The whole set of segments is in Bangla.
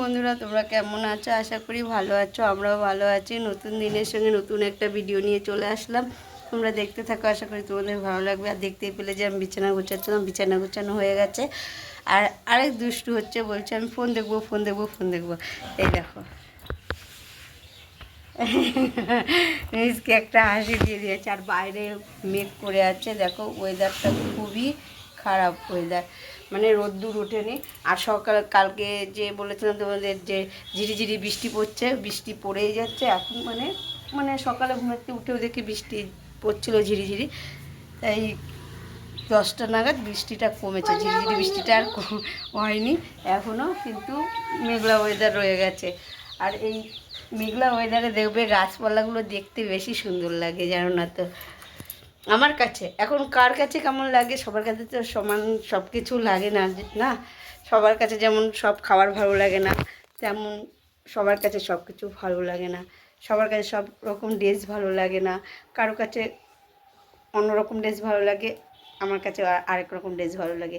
বন্ধুরা, তোমরা কেমন আছো? আশা করি ভালো আছো, আমরাও ভালো আছি। নতুন দিনের সঙ্গে নতুন একটা ভিডিও নিয়ে চলে আসলাম। তোমরা দেখতে থাকো, আশা করি তোমাদের ভালো লাগবে। আর দেখতেই পেলে যে আমি বিছানা গুছাচ্ছিলাম, বিছানা গুছানো হয়ে গেছে। আর আরেক দুষ্টু হচ্ছে, বলছে, আমি ফোন দেখব ফোন দেখব ফোন দেখব। এই দেখো। মিসকে একটা হাসি দিয়ে দিয়েছে। আর বাইরে মেঘ করে আছে। দেখো ওয়েদারটা খুবই খারাপ ওয়েদার মানে রোদ্দুর ওঠেনি। আর সকাল কালকে যে বলেছিলাম তোমাদের যে ঝিরিঝিরি বৃষ্টি পড়ছে বৃষ্টি পড়েই যাচ্ছে। এখন মানে মানে সকালে ঘুমাতে উঠেও দেখি বৃষ্টি পড়ছিল ঝিরিঝিরি। তাই দশটা নাগাদ বৃষ্টিটা কমেছে। ঝিরিঝিরি বৃষ্টিটা আর কম- হয়নি এখনও কিন্তু মেঘলা ওয়েদার রয়ে গেছে। আর এই মেঘলা ওয়েদারে দেখবে গাছপালাগুলো দেখতে বেশি সুন্দর লাগে জানো না তো? আমার কাছে। এখন কার কাছে কেমন লাগে? সবার কাছে তো সমান সব কিছু লাগে না না? সবার কাছে যেমন সব খাবার ভালো লাগে না, তেমন সবার কাছে সব কিছু ভালো লাগে না। সবার কাছে সব রকম ড্রেস ভালো লাগে না। কারও কাছে অন্যরকম ড্রেস ভালো লাগে, আমার কাছে আর- আরেক রকম ড্রেস ভালো লাগে।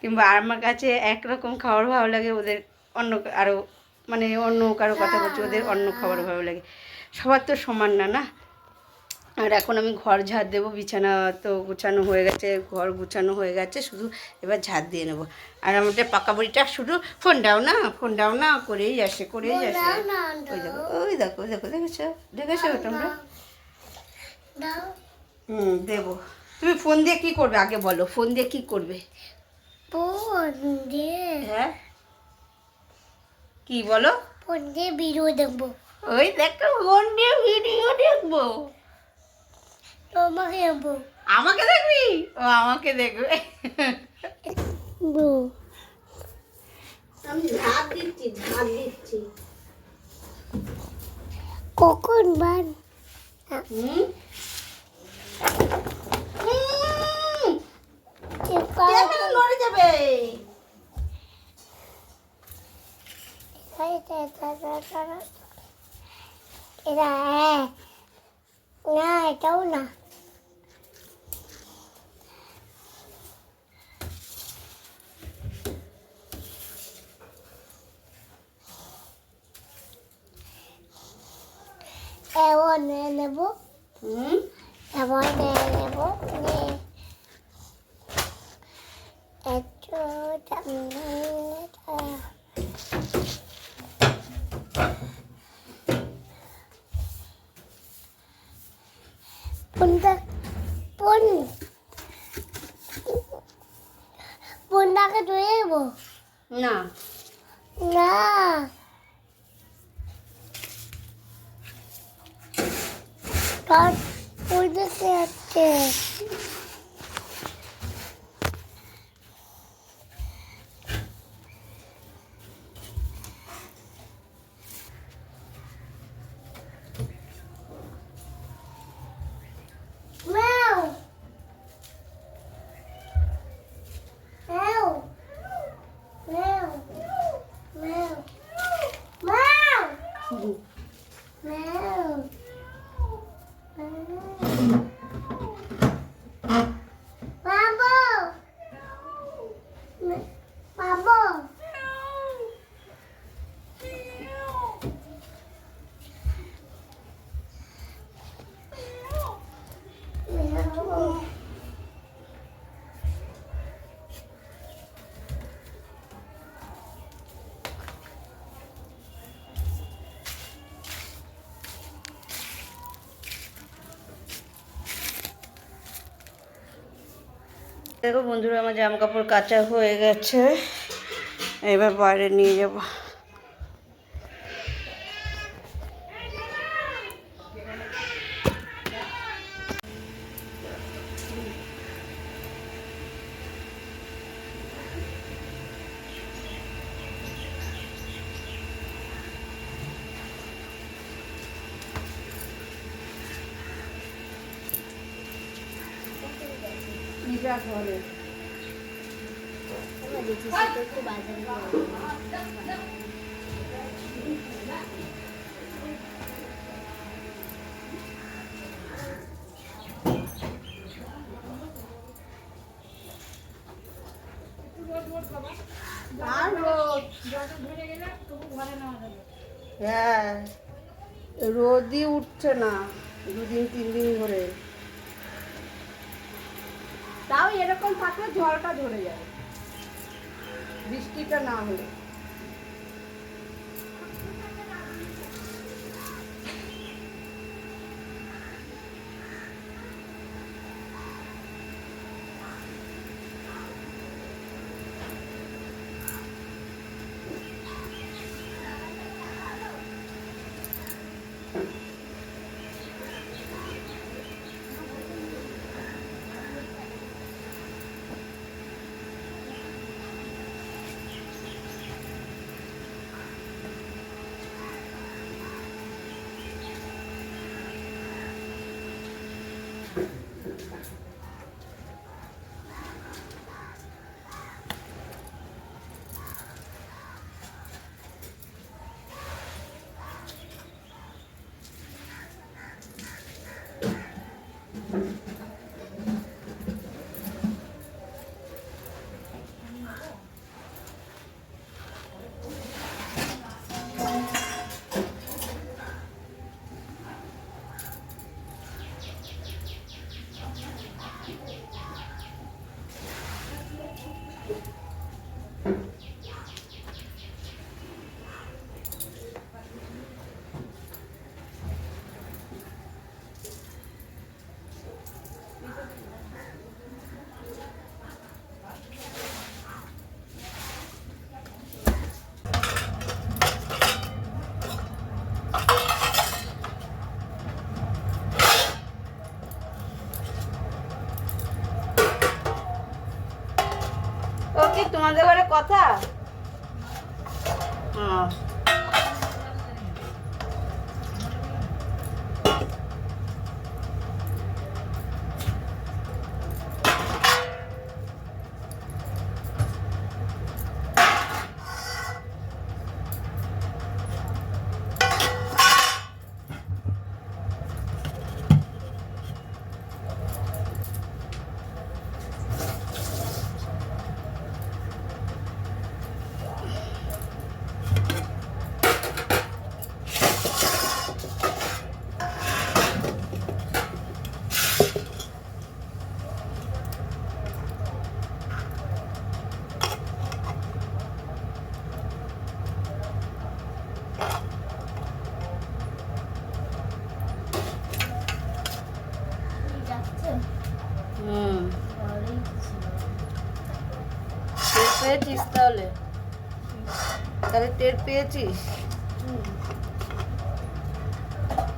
কিংবা আমার কাছে একরকম খাবার ভালো লাগে, ওদের অন্য আরও মানে অন্য কারও কথা বলছি, ওদের অন্য খাবার ভালো লাগে। সবার তো সমান না না? আর এখন আমি ঘর ঝাড় দেবো বিছানা তো গুছানো হয়ে গেছে ঘর গুছানো হয়ে গেছে শুধু এবার ঝাড় দিয়ে নেব। আর আমাদের পাকা বুড়িটা শুধু ফোন দাও না ফোন দাও না করেই আসে করেই আসে। ওই দেখো ওই দেখো দেখো দেখেছ? দেখেছ তোমরা? হুম দেবো। তুমি ফোন দিয়ে কি করবে? আগে বলো ফোন দিয়ে কি করবে? ফোন দিয়ে হ্যাঁ? কি বলো? ফোন দিয়ে ভিডিও দেখব। ওই দেখো ফোন দিয়ে ভিডিও দেখব। তোমাকে দেখব আমাকে দেখবি? ও আমাকে দেখবে। আমি ঝাঁপ দিচ্ছি ঝাঁপ দিচ্ছি। কখন বান? নড়ে যাবে? এটা হ্যাঁ না এটাও না। এমন নিয়ে নেব। হুম। এমন নিয়ে নেব। নিয়ে punta দেখো বন্ধুরা আমার জামা কাপড় কাঁচা হয়ে গেছে। এবার বাইরে নিয়ে যাব। ঘরে হ্যাঁ রোদই উঠছে না দুদিন তিন দিন ধরে। এরকম থাকলে জলটা ধরে যাবে। বৃষ্টিটা না হলে ও কি তোমাদের ঘরে কথা পেয়েছিস?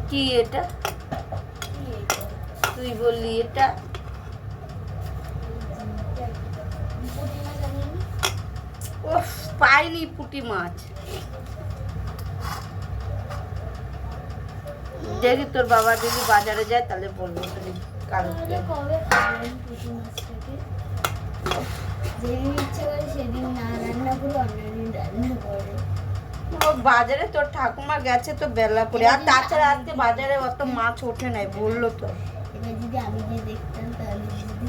কি এটা? তুই বললি এটা? ও পাইনি পুঁটি মাছ। দেখি তোর বাবা যদি বাজারে যায় তাহলে বলব তুমি কারণ যেদিন ইচ্ছে করে সেদিন না রান্না করে অন্যদিন রান্না করে। বাজারে তোর ঠাকুমা গেছে তো বেলা করে। আর তাছাড়া আজকে বাজারে অত মাছ ওঠে নাই, বলল তো। যদি আমি দেখতাম তাহলে যদি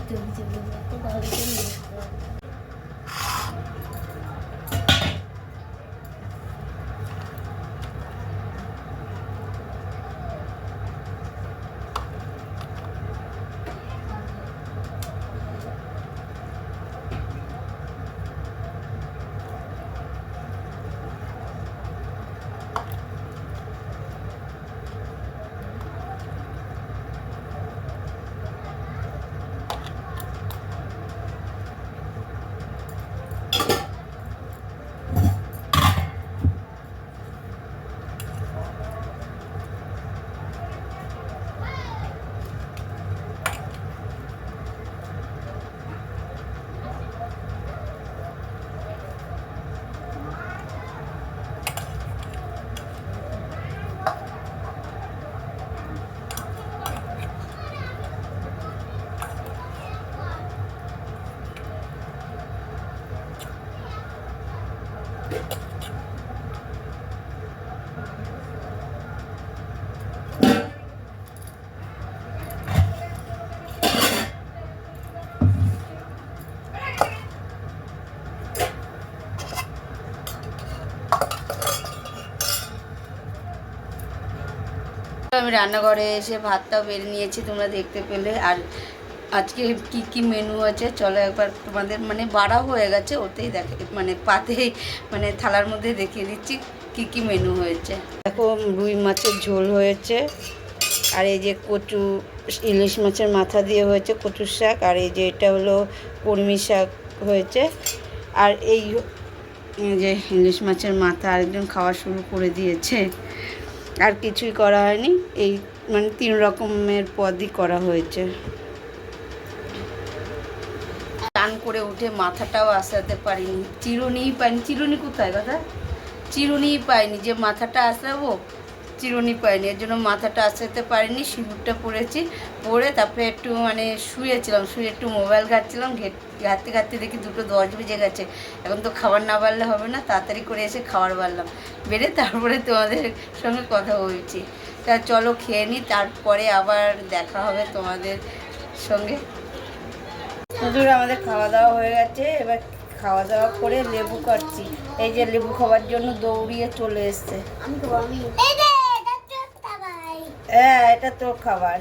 আমি রান্নাঘরে এসে ভাতটাও বেড়ে নিয়েছি, তোমরা দেখতে পেলে। আর আজকে কি কি মেনু আছে? চলো একবার তোমাদের মানে বাড়াও হয়ে গেছে, ওতেই দেখে মানে পাতেই মানে থালার মধ্যে দেখিয়ে দিচ্ছি কি কি মেনু হয়েছে। দেখো, রুই মাছের ঝোল হয়েছে, আর এই যে কচু, ইলিশ মাছের মাথা দিয়ে হয়েছে কচুর শাক, আর এই যে এটা হলো কর্মী শাক হয়েছে। আর এই এই যে ইলিশ মাছের মাথা আরেকজন খাওয়া শুরু করে দিয়েছে। আর কিছুই করা হয়নি। এই মানে তিন রকমের পদই করা হয়েছে। টান করে উঠে মাথাটাও আসাতে পারিনি। চিরুনিই পাইনি। চিরুনি কোথায় কথা? চিরুনিই পাইনি। যে মাথাটা আসাবো চিরুনি পাইনি এর জন্য মাথাটা আসাতে পারিনি, সিঁদুরটা পরেছি, পরে তারপরে একটু মানে শুয়েছিলাম, শুয়ে একটু মোবাইল ঘাটছিলাম ঘেট- ঘাটতে ঘাটতে দেখি দুটো দশ বেজে গেছে, এখন তো খাবার না বাড়লে হবে না, তাড়াতাড়ি করে এসে খাবার বাড়লাম, বেড়ে তারপরে তোমাদের সঙ্গে কথা বলছি। তা চলো খেয়ে নিই তারপরে আবার দেখা হবে তোমাদের সঙ্গে। হুজুর আমাদের খাওয়া দাওয়া হয়ে গেছে, এবার খাওয়া দাওয়া করে লেবু কাটছি, এই যে লেবু খাওয়ার জন্য দৌড়িয়ে চলে এসছে আমি তো আমি এই দে এটা চোখটা ভাই হ্যাঁ এটা তোর খাবার।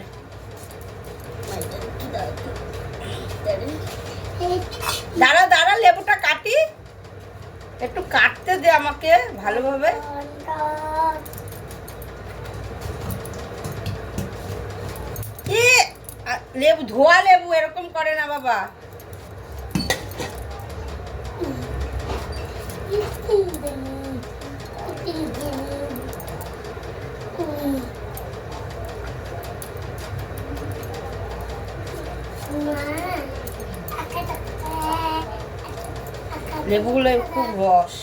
দাঁড়া দাঁড়া, লেবুটা কাটি। একটু কাটতে দে আমাকে ভালোভাবে। লেবু, ধোয়া লেবু এরকম করে না বাবা। লেবুগুলো খুব রস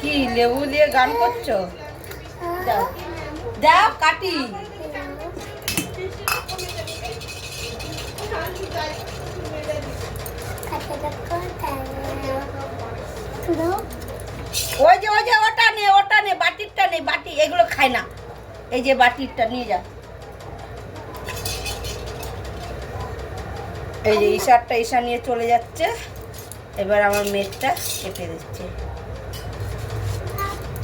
কি লেবু দিয়ে গান করছ? দাও দাও, কাটি। ওই যে ওই যে, ওটা নে ওটা নে, বাটিরটা নে, বাটি, এগুলো খায় না। এই যে বাটিরটা, নিয়ে যা। এই যে ঈশারটা, ঈশা নিয়ে চলে যাচ্ছে। এবার আমার মেয়েটা কেটে দিচ্ছে।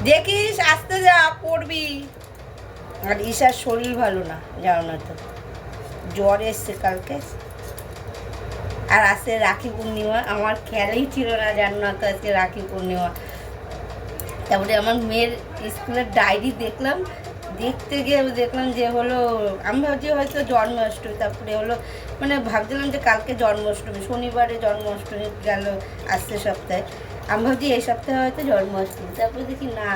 দেখিস, আসতে যা, পড়বি। আর ঈশার শরীর ভালো না, জানো না তো। জ্বর এসছে কালকে। আর আসছে রাখি পূর্ণিমা, আমার খেয়ালই ছিল না জানো না তো আজকে রাখি পূর্ণিমা। তারপরে আমার মেয়ের স্কুলের ডায়েরি দেখলাম, দেখতে গিয়ে দেখলাম যে হলো, আমি ভাবছি হয়তো জন্মাষ্টমী, তারপরে হলো মানে ভাবছিলাম যে কালকে জন্মাষ্টমী, শনিবারে জন্মাষ্টমী গেল আসছে সপ্তাহে। আমি ভাবছি এই সপ্তাহে হয়তো জন্মাষ্টমী, তারপরে দেখি না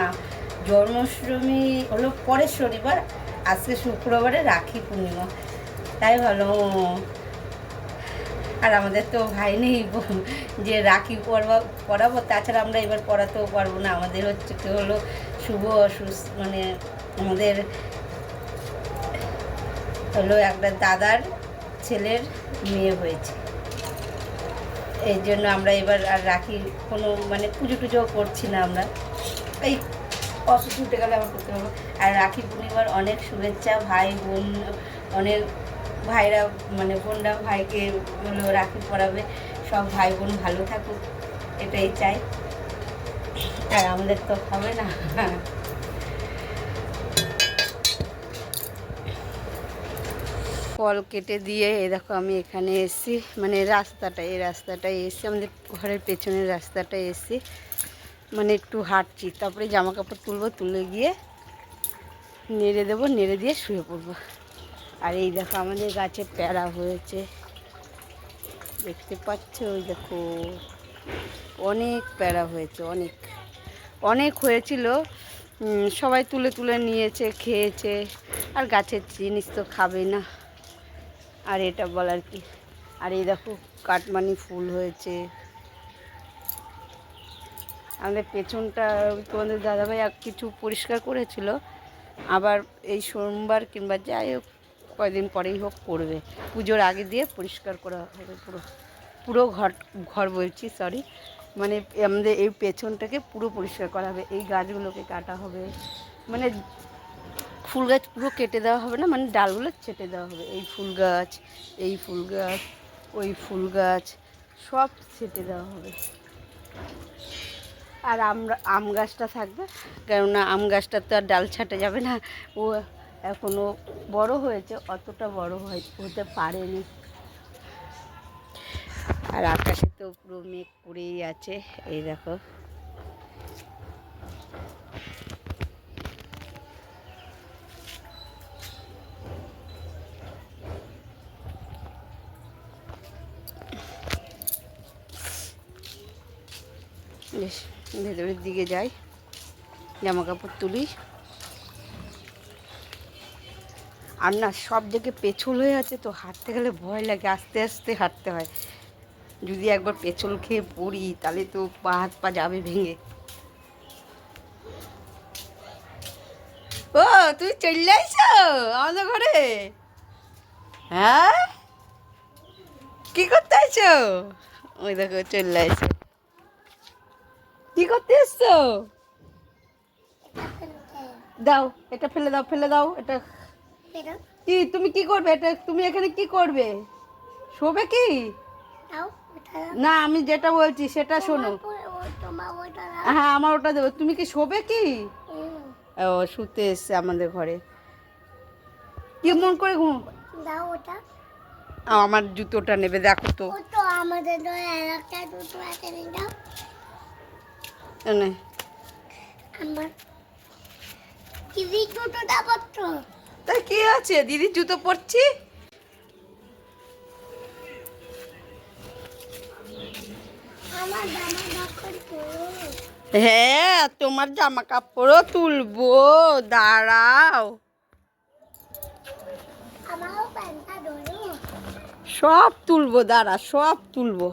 জন্মাষ্টমী হলো পরের শনিবার, আজকে শুক্রবারে রাখি পূর্ণিমা। তাই ভালো। আর আমাদের তো ভাই নেই যে রাখি পরবা, পরাবো, তাছাড়া আমরা এবার পড়াতেও পারব না। আমাদের হচ্ছে কি হলো, শুভ অসুস্থ মানে আমাদের হলো একটা দাদার ছেলের মেয়ে হয়েছে। এই জন্য আমরা এবার আর রাখি কোনো মানে পুজো টুজোও করছি না আমরা। এই অসুস্থ উঠে গেলে আবার করতে পারব। আর রাখি পূর্ণিমার অনেক শুভেচ্ছা, ভাই, বোন, অনেক ভাইরা মানে বোনরা, ভাইকে হলো রাখি পরাবে। সব ভাই বোন ভালো থাকুক, এটাই চাই। আর আমাদের তো হবে না। ফল কেটে দিয়ে এ দেখো আমি এখানে এসেছি। মানে রাস্তাটা এই রাস্তাটায় এসেছি। আমাদের ঘরের পেছনের রাস্তাটায় এসেছি। মানে একটু হাঁটছি, তারপরে জামা কাপড় তুলবো, তুলে গিয়ে নেড়ে দেবো, নেড়ে দিয়ে শুয়ে পড়ব। আর এই দেখো আমাদের গাছে প্যারা হয়েছে। দেখতে পাচ্ছ ওই দেখো, অনেক প্যারা হয়েছে, অনেক। অনেক হয়েছিল সবাই তুলে তুলে নিয়েছে, খেয়েছে, আর গাছের জিনিস তো খাবে না। আর এটা বলার কি? আর এই দেখো, কাটমানি ফুল হয়েছে। আমাদের পেছনটা তোমাদের দাদাভাই কিছু পরিষ্কার করেছিল। আবার এই সোমবার কিংবা যাই হোক, কয়দিন পরেই হোক করবে। পুজোর আগে দিয়ে পরিষ্কার করা হবে পুরো। পুরো ঘর ঘর বলছি সরি মানে আমাদের এই পেছনটাকে পুরো পরিষ্কার করা হবে। এই গাছগুলোকে কাটা হবে। মানে ফুল গাছ পুরো কেটে দেওয়া হবে না মানে ডালগুলো ছেটে দেওয়া হবে। এই ফুল গাছ, এই ফুল গাছ, ওই ফুল গাছ, সব ছেটে দেওয়া হবে। আর আমরা আম গাছটা থাকবে, কেননা আম গাছটা তো আর ডাল ছাটে যাবে না। ও এখনও বড় হয়েছে, অতটা বড় হতে পারেনি। আর আকাশে তো পুরো মেঘ করেই আছে, এই দেখো বেশ ভেতরের দিকে যাই জামা কাপড় তুলি। আর না, সব দিকে পেছল হয়ে আছে তো হাঁটতে গেলে ভয় লাগে, আস্তে আস্তে হাঁটতে হয়। যদি একবার পেছল খেয়ে পড়ি, তাহলে তো পা হাত পা যাবে ভেঙে। ও তুই চলে আইছো আমাদের ঘরে? হ্যাঁ? কি করতে আইছো ওই দেখো, চলে আইছো কি করতে এসছো দাও এটা ফেলে দাও ফেলে দাও এটা। কি তুমি কি করবে? এটা তুমি এখানে কি করবে? শোবে কি। না আমি যেটা বলছি সেটা শোনো। হ্যাঁ আমার ওটা দেবো। তুমি কি শোবে কি? ও শুতে এসছে আমাদের ঘরে। কেমন করে ঘুম দাও ওটা। আমার জুতোটা নেবে দেখো তো। আমাদের দাও এনে। আমার কিবি দুটো দাও তো কি আছে? দিদি জুতো পরছি? আমার জামা কাপড় হ্যাঁ তোমার জামা কাপড়ও তুলবো। দাঁড়াও। সব তুলবো দাঁড়া সব তুলবো।